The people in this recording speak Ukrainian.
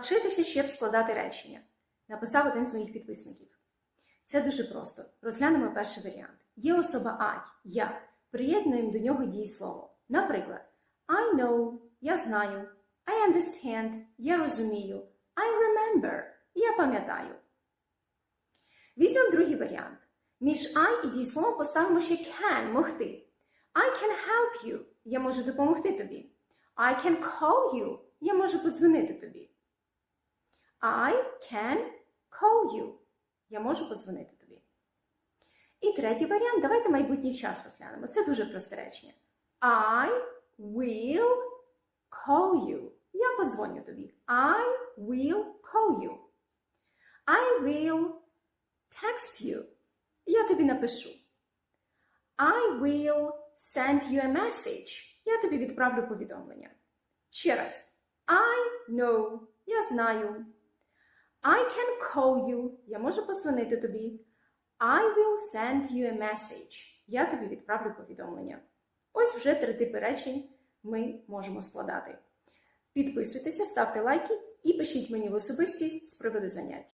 Вчитися, щоб складати речення, написав один з моїх підписників. Це дуже просто. Розглянемо перший варіант. Є особа I, я. Приєднуємо до нього дієслово. Наприклад, I know, я знаю, I understand, я розумію, I remember, я пам'ятаю. Візьмемо другий варіант. Між I і дієсловом поставимо ще can, могти. I can help you, я можу допомогти тобі. I can call you, я можу подзвонити тобі. I can call you. Я можу подзвонити тобі. І третій варіант. Давайте майбутній час розглянемо. Це дуже просте речення. I will call you. Я подзвоню тобі. I will call you. I will text you. Я тобі напишу. I will send you a message. Я тобі відправлю повідомлення. Ще раз. I know. Я знаю. I can call you. Я можу подзвонити тобі. I will send you a message. Я тобі відправлю повідомлення. Ось вже три типи речень ми можемо складати. Підписуйтеся, ставте лайки і пишіть мені в особисті з приводу занять.